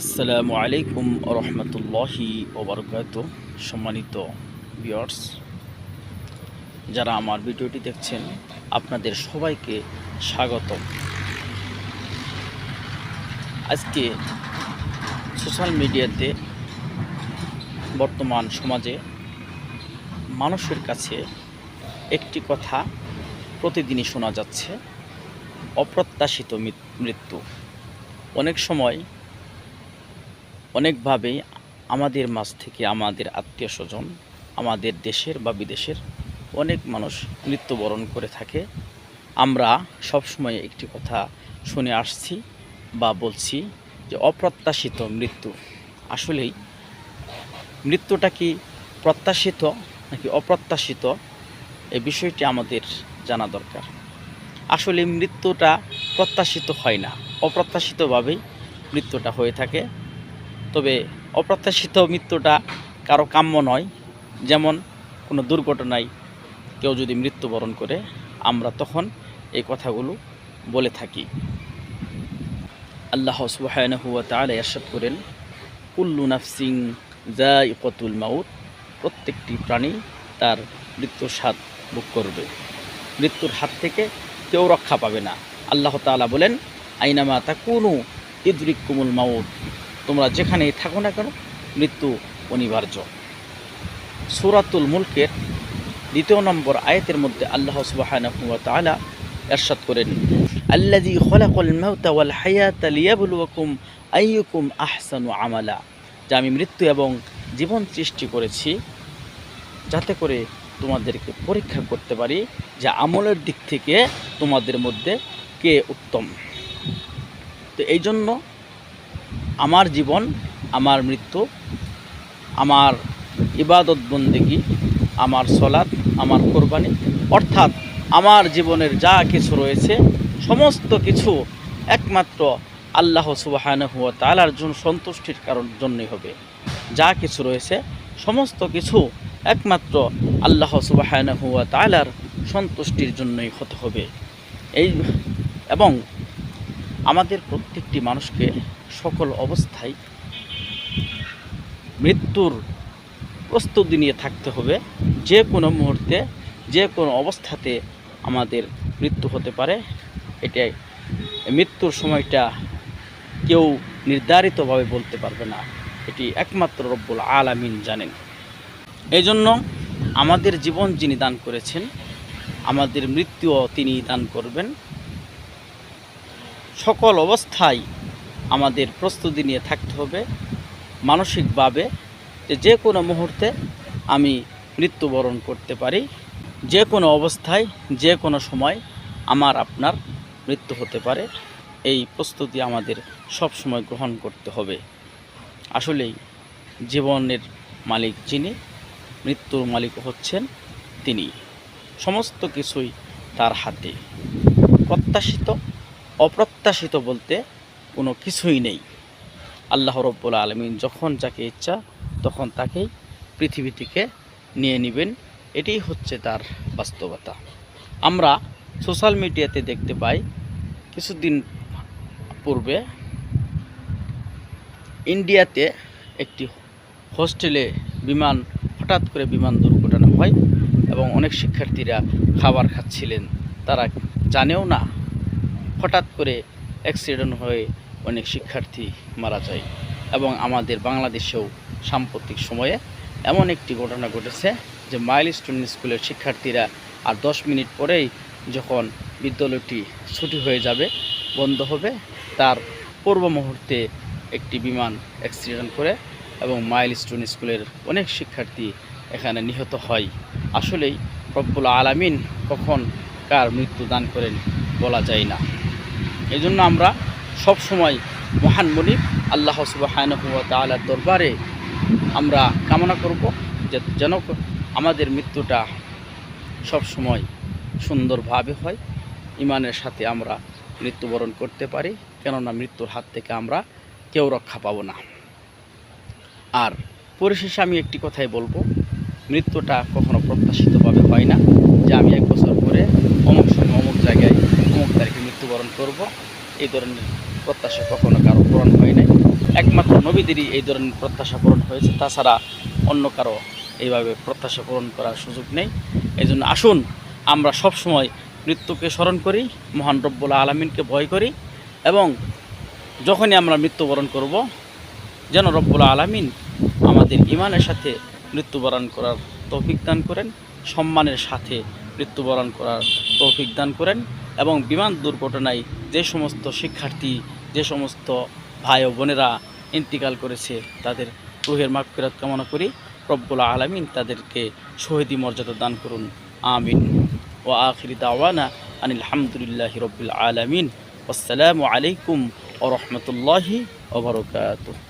আসসালামু আলাইকুম রহমতুল্লাহি ওবরকাত। সম্মানিত ভিউয়ার্স যারা আমার ভিডিওটি দেখছেন, আপনাদের সবাইকে স্বাগত আজকে সোশ্যাল মিডিয়াতে বর্তমান সমাজে মানুষের কাছে একটি কথা প্রতিদিনই শোনা যাচ্ছে, অপ্রত্যাশিত মৃত্যু। অনেক সময় অনেকভাবেই আমাদের মাঝ থেকে আমাদের আত্মীয় স্বজন, আমাদের দেশের বা বিদেশের অনেক মানুষ মৃত্যুবরণ করে থাকে। আমরা সবসময় একটি কথা শুনে আসছি বা বলছি যে অপ্রত্যাশিত মৃত্যু আসলেই মৃত্যুটা কি প্রত্যাশিত নাকি অপ্রত্যাশিত? এই বিষয়টি আমাদের জানা দরকার। আসলে মৃত্যুটা প্রত্যাশিত হয় না। অপ্রত্যাশিতভাবেই মৃত্যুটা হয়ে থাকে। তবে অপ্রত্যাশিত মৃত্যুটা কারও কাম্য নয়। যেমন কোনো দুর্ঘটনায় কেউ যদি মৃত্যুবরণ করে, আমরা তখন এই কথাগুলো বলে থাকি। আল্লাহ সুবাহানহু তাআলা এরশাদ করেন, কুল্লু নাফসিং জাইকাতুল মাউত, প্রত্যেকটি প্রাণী তার মৃত্যুর স্বাদ ভোগ করবে। মৃত্যুর হাত থেকে কেউ রক্ষা পাবে না। আল্লাহ তাআলা বলেন, আইনামা তাকুনু ইদরিকুমুল মাউত। তোমরা যেখানেই থাকো না কেন, মৃত্যু অনিবার্য। সুরাতুল মুলকের দ্বিতীয় নম্বর আয়াতের মধ্যে আল্লাহ তাআলা ইরশাদ করেন, আল্লাযী খলাকাল মাউতা ওয়াল হায়াতা লিয়াবলুয়াকুম আইয়ুকুম আহসানু আমালা। যে আমি মৃত্যু এবং জীবন সৃষ্টি করেছি, যাতে করে তোমাদেরকে পরীক্ষা করতে পারি যে আমলের দিক থেকে তোমাদের মধ্যে কে উত্তম। তো এই জন্য আমার জীবন, আমার মৃত্যু, আমার ইবাদত বন্দেগি, আমার সলাদ আমার কোরবানি, অর্থাৎ আমার জীবনের যা কিছু রয়েছে, সমস্ত কিছু একমাত্র আল্লাহ সুবাহান হুয়া তালার জন্য সন্তুষ্টির কারণ, জন্যই হবে। যা কিছু রয়েছে, সমস্ত কিছু একমাত্র আল্লাহ সুবাহানহু তালার সন্তুষ্টির জন্যই হতে হবে। এই এবং আমাদের প্রত্যেকটি মানুষকে সকল অবস্থায় মৃত্যুর প্রস্তুতি নিয়ে থাকতে হবে। যে কোনো মুহূর্তে, যে কোনো অবস্থাতে আমাদের মৃত্যু হতে পারে। এটাই। মৃত্যুর সময়টা কেউ নির্ধারিতভাবে বলতে পারবে না। এটি একমাত্র রব্বুল আলামিন জানেন। এই জন্য আমাদের জীবন যিনি দান করেছেন, আমাদের মৃত্যুও তিনি দান করবেন। সকল অবস্থায় আমাদের প্রস্তুতি নিয়ে থাকতে হবে মানসিকভাবে যে কোনো মুহূর্তে আমি মৃত্যুবরণ করতে পারি, যে কোনো অবস্থায়, যে কোনো সময় আমার আপনার মৃত্যু হতে পারে। এই প্রস্তুতি আমাদের সব সময় গ্রহণ করতে হবে। আসলেই জীবনের মালিক যিনি, মৃত্যুর মালিক হচ্ছেন তিনি। সমস্ত কিছুই তার হাতে। প্রত্যাশিত অপ্রত্যাশিত বলতে কোনো কিছুই নেই। আল্লাহ রব্বুল আলমিন যখন যাকে ইচ্ছা তখন তাকেই পৃথিবী থেকে নিয়ে নেবেন। এটাই হচ্ছে তার বাস্তবতা। আমরা সোশ্যাল মিডিয়াতে দেখতে পাই, কিছুদিন পূর্বে ইন্ডিয়াতে একটি হোস্টেলে বিমান, হঠাৎ করে বিমান দুর্ঘটনা হয় এবং অনেক শিক্ষার্থীরা খাবার খাচ্ছিলেন। তারা জানেও না হঠাৎ করে অ্যাক্সিডেন্ট হয়ে অনেক শিক্ষার্থী মারা যায় এবং আমাদের বাংলাদেশেও সাম্প্রতিক সময়ে এমন একটি ঘটনা ঘটেছে যে মাইল স্টোন স্কুলের শিক্ষার্থীরা আর দশ মিনিট পরেই যখন বিদ্যালয়টি ছুটি হয়ে যাবে, বন্ধ হবে, তার পূর্ব মুহূর্তে একটি বিমান অ্যাক্সিডেন্ট করে এবং মাইল স্টোন স্কুলের অনেক শিক্ষার্থী এখানে নিহত হয়। আসলেই রব্বুল আলামিন কখন কার মৃত্যু দান করেন বলা যায় না। এই জন্য আমরা সব সময় মহান মনিব আল্লাহ সুবাহানহু তাআলার দরবারে আমরা কামনা করব যে যেন আমাদের মৃত্যুটা সব সময় সুন্দরভাবে হয়। ইমানের সাথে আমরা মৃত্যুবরণ করতে পারি, কেননা মৃত্যুর হাত থেকে আমরা কেউ রক্ষা পাবো না। আর পরিশেষে আমি একটি কথাই বলব, মৃত্যুটা কখনো প্রত্যাশিতভাবে হয় না যে আমি এক বছর পরে অমুক সময় অমুক জায়গায় অমুক তারিখে মৃত্যুবরণ করব এই ধরনের প্রত্যাশা কখনো কারও পূরণ হয় নাই। একমাত্র নবীদেরই এই ধরনের প্রত্যাশা পূরণ হয়েছে। তাছাড়া অন্য কারও এইভাবে প্রত্যাশা পূরণ করার সুযোগ নেই। এই জন্য আসুন, আমরা সবসময় মৃত্যুকে স্মরণ করি, মহান রব্বুল আলমিনকে ভয় করি এবং যখনই আমরা মৃত্যুবরণ করব, যেন রব্বুল আলমিন আমাদের ইমানের সাথে মৃত্যুবরণ করার তৌফিক দান করেন, সম্মানের সাথে মৃত্যুবরণ করার তৌফিক দান করেন এবং বিমান দুর্ঘটনায় যে সমস্ত শিক্ষার্থী, যে সমস্ত ভাই ও বোনেরা ইন্তিকাল করেছে, তাদের রুহের মাগফিরাত কামনা করি। রব্বুল আলমিন তাদেরকে শহীদি মর্যাদা দান করুন। আমিন। ও আখিরি দাওয়ানা আনিল হামদুলিল্লাহ রব্বুল আলমিন। আসসালামু আলাইকুম ও রহমতুল্লাহি ওবরকাতুহ